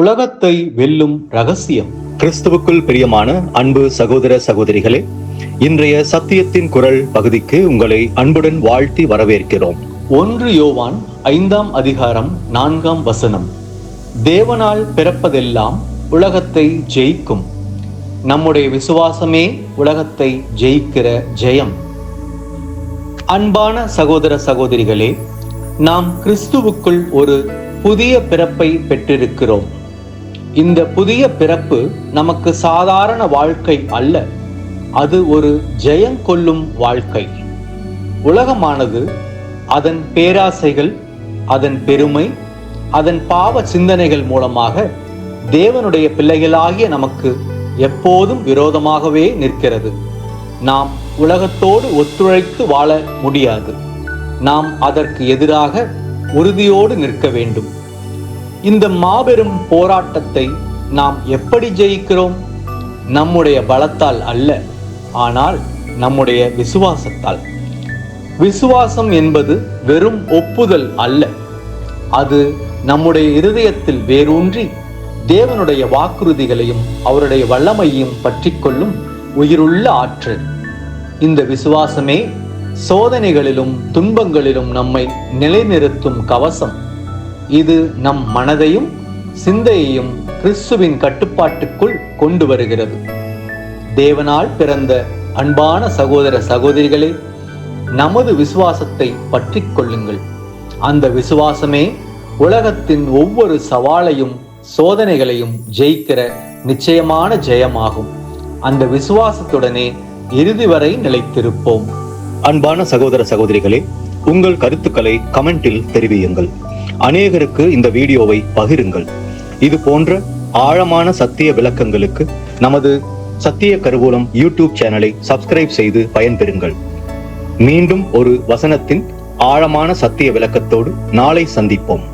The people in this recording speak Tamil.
உலகத்தை வெல்லும் ரகசியம். கிறிஸ்துவுக்குள் பிரியமான அன்பு சகோதர சகோதரிகளே இன்றைய சத்தியத்தின் குரல் பகுதிக்கு உங்களை அன்புடன் வாழ்த்தி வரவேற்கிறோம். ஒன்று யோவான் ஐந்தாம் அதிகாரம் நான்காம் வசனம். தேவனால் பிறப்பதெல்லாம் உலகத்தை ஜெயிக்கும். நம்முடைய விசுவாசமே உலகத்தை ஜெயிக்கிற ஜெயம். அன்பான சகோதர சகோதரிகளே நாம் கிறிஸ்துவுக்குள் ஒரு புதிய பிறப்பை பெற்றிருக்கிறோம். இந்த புதிய பிறப்பு நமக்கு சாதாரண வாழ்க்கை அல்ல. அது ஒரு ஜெயங்கொள்ளும் வாழ்க்கை. உலகமானது அதன் பேராசைகள் அதன் பெருமை அதன் பாவ சிந்தனைகள் மூலமாக தேவனுடைய பிள்ளைகளாகிய நமக்கு எப்போதும் விரோதமாகவே நிற்கிறது. நாம் உலகத்தோடு ஒத்துழைத்து வாழ முடியாது. நாம் அதற்கு எதிராக உறுதியோடு நிற்க வேண்டும். இந்த மாபெரும் போராட்டத்தை நாம் எப்படி ஜெயிக்கிறோம்? நம்முடைய பலத்தால் அல்ல ஆனால் நம்முடைய விசுவாசத்தால். விசுவாசம் என்பது வெறும் ஒப்புதல் அல்ல. அது நம்முடைய இருதயத்தில் வேரூன்றி தேவனுடைய வாக்குறுதிகளையும் அவருடைய வல்லமையும் பற்றிக்கொள்ளும் உயிருள்ள ஆற்றல். இந்த விசுவாசமே சோதனைகளிலும் துன்பங்களிலும் நம்மை நிலைநிறுத்தும் கவசம். இது நம் மனதையும் சிந்தையையும் கிறிஸ்துவின் கட்டுப்பாட்டுக்குள் கொண்டு வருகிறது. தேவனால் பிறந்த அன்பான சகோதர சகோதரிகளே நமது விசுவாசத்தை பற்றி கொள்ளுங்கள். அந்த விசுவாசமே உலகத்தின் ஒவ்வொரு சவாலையும் சோதனைகளையும் ஜெயிக்கிற நிச்சயமான ஜெயமாகும். அந்த விசுவாசத்துடனே இறுதி வரை நிலைத்திருப்போம். அன்பான சகோதர சகோதரிகளே உங்கள் கருத்துக்களை கமெண்டில் தெரிவியுங்கள். அநேகருக்கு இந்த வீடியோவை பகிருங்கள். இது போன்ற ஆழமான சத்திய விளக்கங்களுக்கு நமது சத்திய கருவூலம் யூடியூப் சேனலை சப்ஸ்கிரைப் செய்து பயன்பெறுங்கள். மீண்டும் ஒரு வசனத்தின் ஆழமான சத்திய விளக்கத்தோடு நாளை சந்திப்போம்.